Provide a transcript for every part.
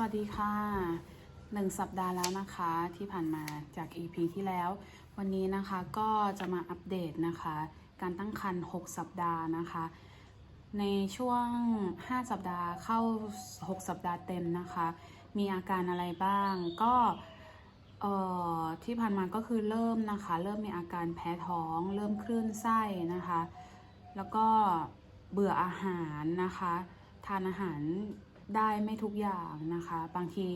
วัสดีค่ะหนึ่งสัปดาห์แล้วนะคะที่ผ่านมาจาก EP ที่แล้ว วันนี้นะคะก็จะมาอัปเดตนะคะ การตั้งครรภ์6สัปดาห์นะคะ ในช่วง 5 สัปดาห์เข้า 6 สัปดาห์เต็มนะคะ มีอาการอะไรบ้างก็เอ่อที่ผ่านมาก็คือเริ่มนะคะ เริ่มมีอาการแพ้ท้อง เริ่มคลื่นไส้นะคะ แล้วก็เบื่ออาหารนะคะ ทานอาหาร ได้ไม่ทุกอย่างนะคะ บางที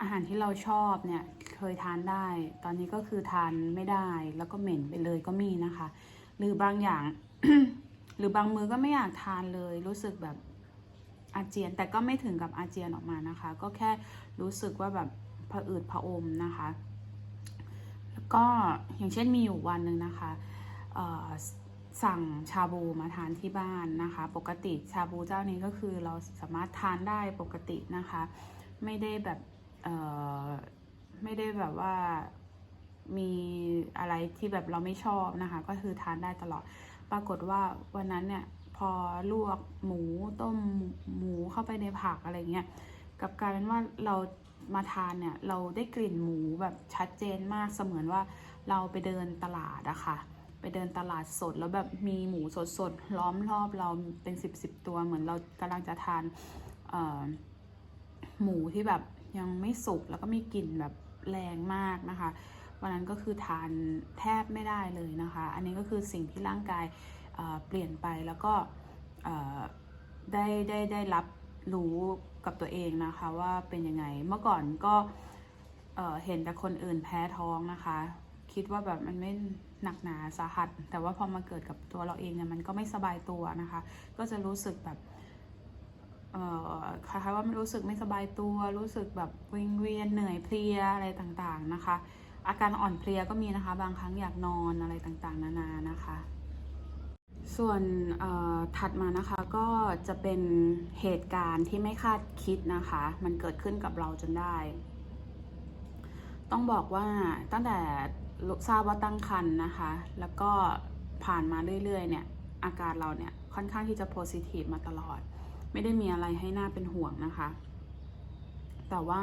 อาหารที่เราชอบเนี่ยเคยทานได้ ตอนนี้ก็คือทานไม่ได้แล้วก็เหม็นไปเลยก็มีนะคะ หรือบางอย่าง หรือบางมื้อก็ไม่อยากทานเลย รู้สึกแบบอาเจียนแต่ก็ไม่ถึงกับอาเจียนออกมานะคะ ก็แค่รู้สึกว่าแบบผะอืดผะอมนะคะ แล้วก็อย่างเช่นมีอยู่วันหนึ่งนะคะเอ่อ สั่งชาบูมาทานที่บ้านนะคะ ปกติชาบูเจ้านี้ก็คือเราสามารถทานได้ปกตินะคะ ไม่ได้แบบเออไม่ได้แบบว่ามีอะไรที่แบบเราไม่ชอบนะคะ ก็คือทานได้ตลอด ปรากฏว่าวันนั้นเนี่ยพอลวกหมูต้มหมูเข้าไปในผักอะไรเงี้ยกับกลายเป็นว่าเรามาทานเนี่ยเราได้กลิ่นหมูแบบชัดเจนมากเสมือนว่าเราไปเดินตลาดอะค่ะ ไปเดินตลาดสดแล้วแบบมีหมูสดๆล้อมรอบเราเป็นสิบสิบตัวเหมือนเรากำลังจะทานหมูที่แบบยังไม่สุกแล้วก็มีกลิ่นแบบแรงมากนะคะ วันนั้นก็คือทานแทบไม่ได้เลยนะคะ อันนี้ก็คือสิ่งที่ร่างกายเเปลี่ยนไปแล้วก็ได้ได้ได้รับรู้กับตัวเองนะคะว่าเป็นยังไง เมื่อก่อนก็เอ่อเห็นแต่คนอื่นแพ้ท้องนะคะ คิดว่าแบบมันไม่หนักหนาสาหัส แต่ว่าพอมาเกิดกับตัวเราเองเนี่ยมันก็ไม่สบายตัวนะคะ ก็จะรู้สึกแบบเอ่อคล้ายๆว่ามันรู้สึกไม่สบายตัว รู้สึกแบบวิงเวียนเหนื่อยเพลียอะไรต่างๆนะคะ อาการอ่อนเพลียก็มีนะคะ บางครั้งอยากนอนอะไรต่างๆ นานานะคะ ส่วนถัดมานะคะก็จะเป็นเหตุการณ์ที่ไม่คาดคิดนะคะ มันเกิดขึ้นกับเราจนได้ ต้องบอกว่าตั้งแต่ ทราบว่าตั้งครรภ์นะคะ แล้วก็ผ่านมาเรื่อยๆ เนี่ย อาการเราเนี่ยค่อนข้างที่จะโพซิทีฟมาตลอด ไม่ได้มีอะไรให้หน่าเป็นห่วงนะคะ แต่ว่า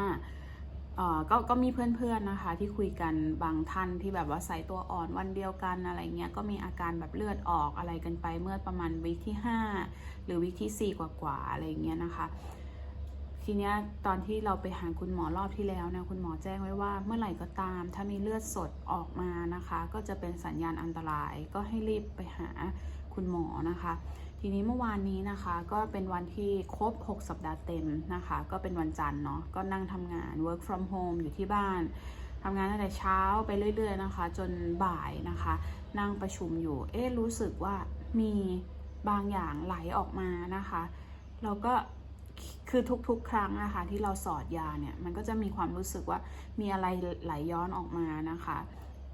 ก็ก็มีเพื่อนๆนะคะ ที่คุยกันบางท่านที่แบบว่าใส่ตัวอ่อนวันเดียวกันอะไรเงี้ยก็มีอาการแบบเลือดออกอะไรกันไปเมื่อประมาณวีคที่ 5 หรือวีคที่ 4 กว่าๆอะไรเงี้ยนะคะ ทีเนี้ยตอนที่เราไปหาคุณหมอรอบที่แล้วเนี่ยคุณหมอแจ้งไว้ว่าเมื่อไหร่ก็ตาม ถ้ามีเลือดสดออกมานะคะ ก็จะเป็นสัญญาณอันตราย ก็ให้รีบไปหาคุณหมอนะคะ ทีนี้เมื่อวานนี้นะคะก็เป็นวันที่ครบ 6 สัปดาห์เต็มนะคะ ก็เป็นวันจันทร์เนาะก็นั่งทำงาน work from home อยู่ที่บ้านทำงานตั้งแต่เช้าไปเรื่อย ๆ นะคะ จนบ่ายนะคะ นั่งประชุมอยู่ เอ๊ะรู้สึกว่ามีบางอย่างไหลออกมานะคะ เราก็ คือทุกๆ ครั้งนะคะที่เราสอดยาเนี่ยมันก็จะมีความรู้สึกว่ามีอะไรไหลย้อนออกมานะคะ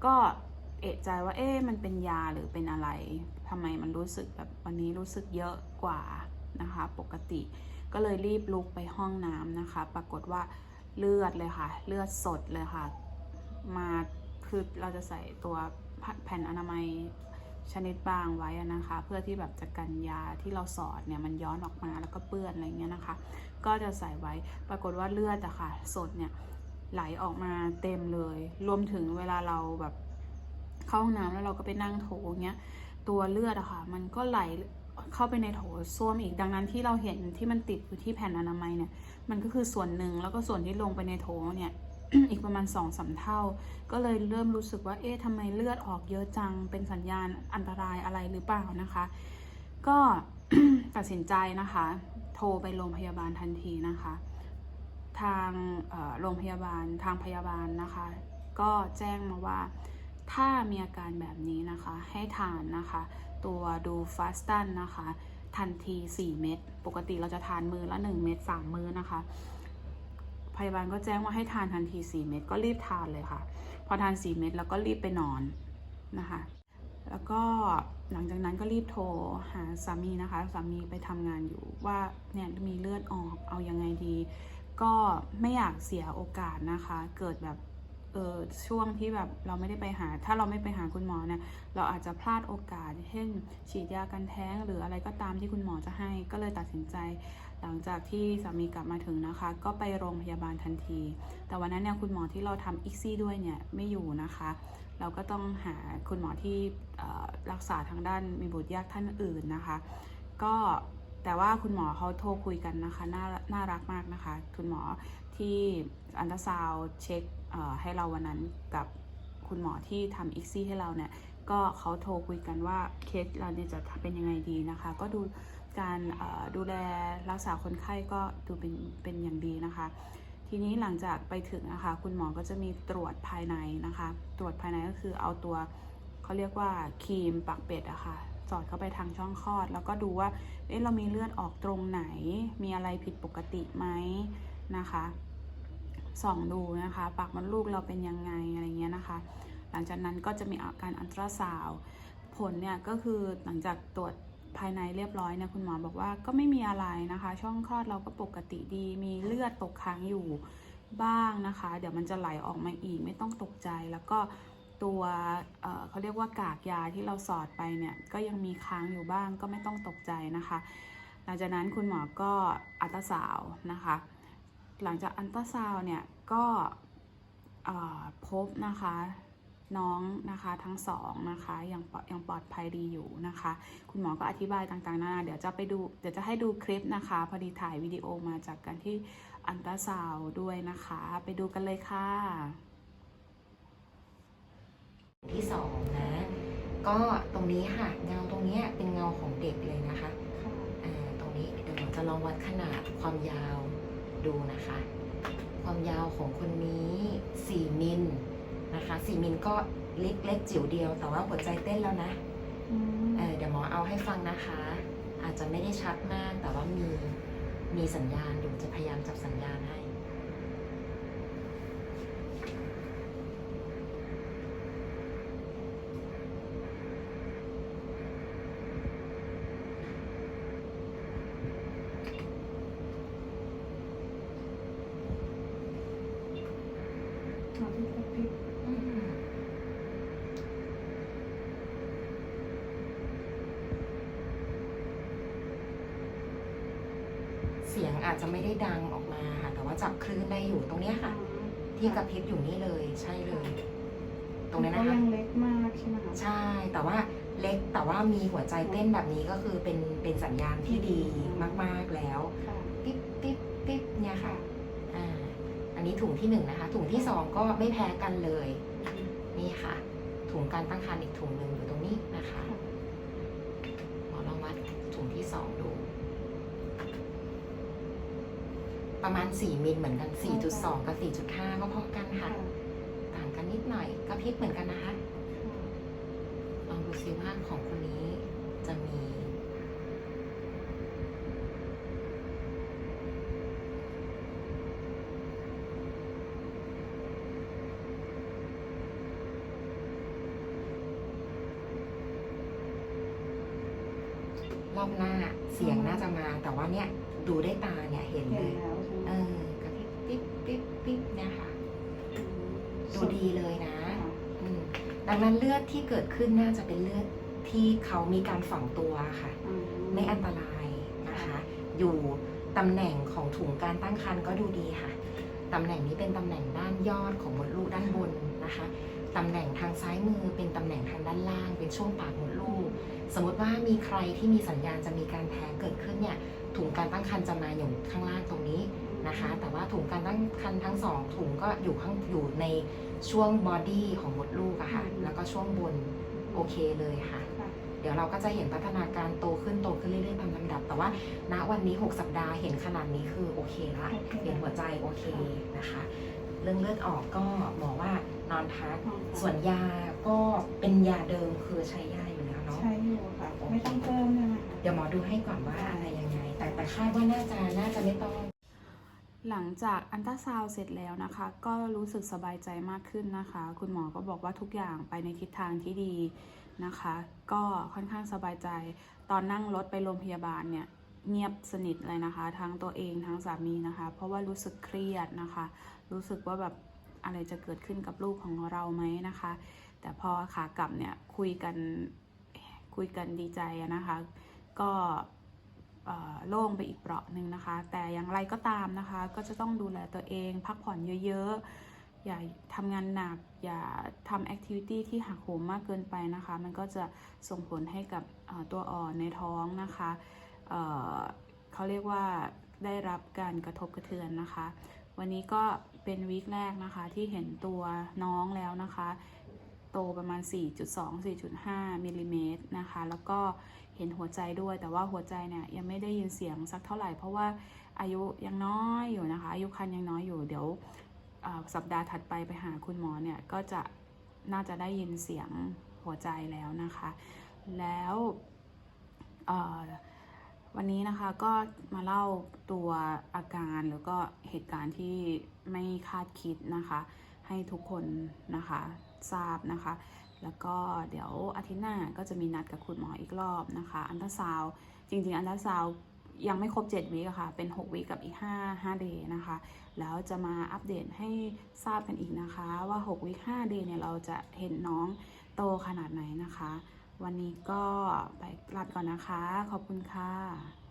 ก็เอะใจว่าเอ๊ะมันเป็นยาหรือเป็นอะไรทำไมมันรู้สึกแบบวันนี้รู้สึกเยอะกว่านะคะ ปกติก็เลยรีบลุกไปห้องน้ำนะคะ ปรากฏว่าเลือดเลยค่ะ เลือดสดเลยค่ะ มาคือเราจะใส่ตัวแผ่นอนามัย ชนิดบางไว้นะคะ เพื่อที่แบบจะกันยาที่เราสอดเนี่ยมันย้อนออกมาแล้วก็เปื้อนอะไรเงี้ยนะคะ ก็จะใส่ไว้ปรากฏว่าเลือดอะค่ะสดเนี่ยไหลออกมาเต็มเลย รวมถึงเวลาเราแบบเข้าห้องน้ำแล้วเราก็ไปนั่งโถเงี้ยตัวเลือดอะค่ะมันก็ไหลเข้าไปในโถส้วมอีกดังนั้นที่เราเห็นที่มันติดอยู่ที่แผ่นอนามัยเนี่ยมันก็คือส่วนหนึ่งแล้วก็ส่วนที่ลงไปในโถเนี่ย อีกประมาณสองสาเท่า ก็เลยเริ่มรู้สึกว่าเอ๊ะทำไมเลือดออกเยอะจัง เป็นสัญญาณอันตรายอะไรหรือเปล่านะคะ ก็ตัดสินใจนะคะ โทรไปโรงพยาบาลทันทีนะคะ ทางโรงพยาบาลทางพยาบาลนะคะ ก็แจ้งมาว่าถ้ามีอาการแบบนี้นะคะให้ทานนะคะ ตัวดูฟาสตันนะคะ ทันที 4 เม็ดปกติเราจะทานมือละ 1 เม็ด3 มื้อนะคะ พยาบาลก็แจ้งว่าให้ทานทันที 4 เม็ดก็รีบทานเลยค่ะ พอทาน 4 เม็ดแล้วก็รีบไปนอนนะคะ แล้วก็หลังจากนั้นก็รีบโทรหาสามีนะคะ สามีไปทำงานอยู่ว่าเนี่ยมีเลือดออกเอายังไงดี ก็ไม่อยากเสียโอกาสนะคะ เกิดแบบ ออช่วงที่แบบเราไม่ได้ไปหา ถ้าเราไม่ไปหาคุณหมอเนี่ยเราอาจจะพลาดโอกาส เช่น ฉีดยากันแท้ง หรืออะไรก็ตามที่คุณหมอจะให้ ก็เลยตัดสินใจ หลังจากที่สามีกลับมาถึงนะคะ ก็ไปโรงพยาบาลทันที แต่วันนั้นเนี่ยคุณหมอที่เราทำอิกซี่ด้วยเนี่ยไม่อยู่นะคะ เราก็ต้องหาคุณหมอที่รักษาทางด้านมีบุตรยากท่านอื่นนะคะ ก็แต่ว่าคุณหมอเขาโทรคุยกันนะคะ น่าน่ารักมากนะคะ คุณหมอที่อันตราซาวเช็ค ให้เราวันนั้นกับคุณหมอที่ทำอิกซี่ให้เราเนี่ยก็เขาโทรคุยกันว่าเคสเราเนี่ยจะเป็นยังไงดีนะคะ ก็ดูการดูแลรักษาคนไข้ก็ดูเป็นเป็นอย่างดีนะคะ ทีนี้หลังจากไปถึงนะคะ คุณหมอก็จะมีตรวจภายในนะคะ ตรวจภายในก็คือเอาตัวเขาเรียกว่าครีมปักเป็ดอะค่ะสอดเข้าไปทางช่องคลอด แล้วก็ดูว่าเอ๊ะเรามีเลือดออกตรงไหน มีอะไรผิดปกติไหมนะคะ ส่องดูนะคะ ปากมดลูกเราเป็นยังไงอะไรเงี้ยนะคะ หลังจากนั้นก็จะมีอาการอันตราซาวด์ผลเนี่ยก็คือหลังจากตรวจภายในเรียบร้อยเนี่ยคุณหมอบอกว่าก็ไม่มีอะไรนะคะ ช่องคลอดเราก็ปกติดี มีเลือดตกค้างอยู่บ้างนะคะ เดี๋ยวมันจะไหลออกมาอีกไม่ต้องตกใจแล้วก็ตัวเเขาเรียกว่ากากยาที่เราสอดไปเนี่ยก็ยังมีค้างอยู่บ้างก็ไม่ต้องตกใจนะคะ หลังจากนั้นคุณหมอก็อัลตราซาวด์นะคะ หลังจากอัลตราซาวด์เนี่ยก็เอ่อพบนะคะน้องนะคะทั้งสองนะคะยังปลอดยังปลอดภัยดีอยู่นะคะ คุณหมอก็อธิบายต่างๆนานาเดี๋ยวจะไปดูเดี๋ยวจะให้ดูคลิปนะคะ พอดีถ่ายวิดีโอมาจากการที่อัลตราซาวด์ด้วยนะคะ ไปดูกันเลยค่ะ ที่สองนะ ก็ตรงนี้ค่ะเงาตรงเนี้ยเป็นเงาของเด็กเลยนะคะอ่าตรงนี้เดี๋ยวหมอจะลองวัดขนาดความยาว ดูนะคะ ความยาวของคนนี้ 4 มิลนะคะ 4 มิลก็เล็กเล็กจิ๋วเดียว แต่ว่าหัวใจเต้นแล้วนะเออเดี๋ยวหมอเอาให้ฟังนะคะ อาจจะไม่ได้ชัดมากแต่ว่ามีมีสัญญาณอยู่จะพยายามจับสัญญาณให้ อาจจะไม่ได้ดังออกมาค่ะแต่ว่าจับคลื่นได้อยู่ตรงเนี้ยค่ะ ที่กระพริบอยู่นี่เลยใช่เลย ตรงนี้ก็นะคะยังเล็กมากใช่ไหมคะใช่แต่ว่าเล็กแต่ว่ามีหัวใจเต้นแบบนี้ก็คือเป็นเป็นสัญญาณที่ดีมากๆแล้ว ค่ะปิ๊บปิ๊บปิ๊บเนี่ยค่ะ อ่า อันนี้ถุงที่หนึ่งนะคะ ถุงที่สองก็ไม่แพ้กันเลย นี่ค่ะ ถุงการตั้งครรภ์อีกถุงหนึ่งอยู่ตรงนี้นะคะหมอลองวัดถุงที่สองดู ประมาณ 4 มิลเหมือนกัน 4.2 กับ 4.5 ก็พอกันค่ะ ต่างกันนิดหน่อยกระพริบเหมือนกันนะคะลองดูซิว่าของคนนี้จะมีรอบหน้าเสียงน่าจะมาแต่ว่าเนี่ย ดูได้ตาเนี่ยเห็นเห็เลนยแล้วใช่ไหมเออกระพริบปิ๊บปิ๊บปิ๊บเนี่ยค่ะ ดูดีเลยนะ ค่ะอืมดังนั้นเลือดที่เกิดขึ้นน่าจะเป็นเลือดที่เขามีการฝังตัวค่ะ อืไม่อันตรายนะคะ อยู่ตำแหน่งของถุงการตั้งครรภ์ก็ดูดีค่ะ ตำแหน่งนี้เป็นตำแหน่งด้านยอดของมดลูกด้านบนนะคะ ตำแหน่งทางซ้ายมือเป็นตำแหน่งทางด้านล่างเป็นช่วงปากมดลูก สมมติว่ามีใครที่มีสัญญาณจะมีการแท้งเกิดขึ้นเนี่ยถุงการตั้งครรภ์จะมาอยู่ข้างล่างตรงนี้นะคะ แต่ว่าถุงการตั้งครรภ์ทั้งสองถุงก็อยู่ข้างอยู่ในช่วงบอดี้ของมดลูกอะค่ะ แล้วก็ช่วงบนโอเคเลยค่ะค่ะเดี๋ยวเราก็จะเห็นพัฒนาการโตขึ้นโตขึ้นเรื่อยๆตามลำดับ แต่ว่าณวันนี้ 6 สัปดาห์เห็นขนาดนี้คือโอเคละโอเคเห็นหัวใจโอเคนะคะ เรื่องเลือดออกก็หมอว่านอนพักอ๋อค่ะส่วนยาก็เป็นยาเดิมคือใช้ยาอยู่แล้ว เนาะใช่อยู่ค่ะ ไม่ต้องเพิ่มใช่ไหมคะเดี๋ยวหมอดูให้ก่อนว่าอะไรยังไง แต่แต่คาดว่าน่าจะน่าจะไม่ต้อง หลังจากอันตราซาวด์เสร็จแล้วนะคะ ก็รู้สึกสบายใจมากขึ้นนะคะ คุณหมอก็บอกว่าทุกอย่างไปในทิศทางที่ดีนะคะ ก็ค่อนข้างสบายใจ ตอนนั่งรถไปโรงพยาบาลเนี่ยเงียบสนิทเลยนะคะ ทั้งตัวเองทั้งสามีนะคะ เพราะว่ารู้สึกเครียดนะคะ รู้สึกว่าแบบอะไรจะเกิดขึ้นกับลูกของเราไหมนะคะ แต่พอขากลับเนี่ยคุยกัน คุยกันดีใจนะคะ ก็โล่งไปอีกเปราะหนึ่งนะคะ แต่อย่างไรก็ตามนะคะ ก็จะต้องดูแลตัวเอง พักผ่อนเยอะๆ อย่าทำงานหนัก อย่าทำแอคทิวิตี้ที่หักโหมมากเกินไปนะคะ มันก็จะส่งผลให้กับตัวอ่อนในท้องนะคะเเขาเรียกว่าได้รับการกระทบกระเทือนนะคะ วันนี้ก็เป็นวีคแรกนะคะที่เห็นตัวน้องแล้วนะคะ โตประมาณ 4.2-4.5มิลลิเมตรนะคะ แล้วก็เห็นหัวใจด้วย แต่ว่าหัวใจเนี่ยยังไม่ได้ยินเสียงสักเท่าไหร่ เพราะว่าอายุยังน้อยอยู่นะคะ อายุครรภ์ยังน้อยอยู่ เดี๋ยวสัปดาห์ถัดไปไปหาคุณหมอเนี่ย ก็จะน่าจะได้ยินเสียงหัวใจแล้วนะคะ แล้ววันนี้นะคะก็มาเล่าตัวอาการแล้วก็เหตุการณ์ที่ไม่คาดคิดนะคะ ให้ทุกคนนะคะ ทราบนะคะ แล้วก็เดี๋ยวอาทิตย์หน้าก็จะมีนัดกับคุณหมออีกรอบนะคะ อันตราซาวจริงๆ อันตราซาวยังไม่ครบ 7วิอะค่ะ เป็น 6วิกับอีก 5 5 day นะคะ แล้วจะมาอัปเดตให้ทราบกันอีกนะคะ ว่า 6วิ5 day เนี่ยเราจะเห็นน้องโตขนาดไหนนะคะ วันนี้ก็ไปลาไปก่อนนะคะ ขอบคุณค่ะ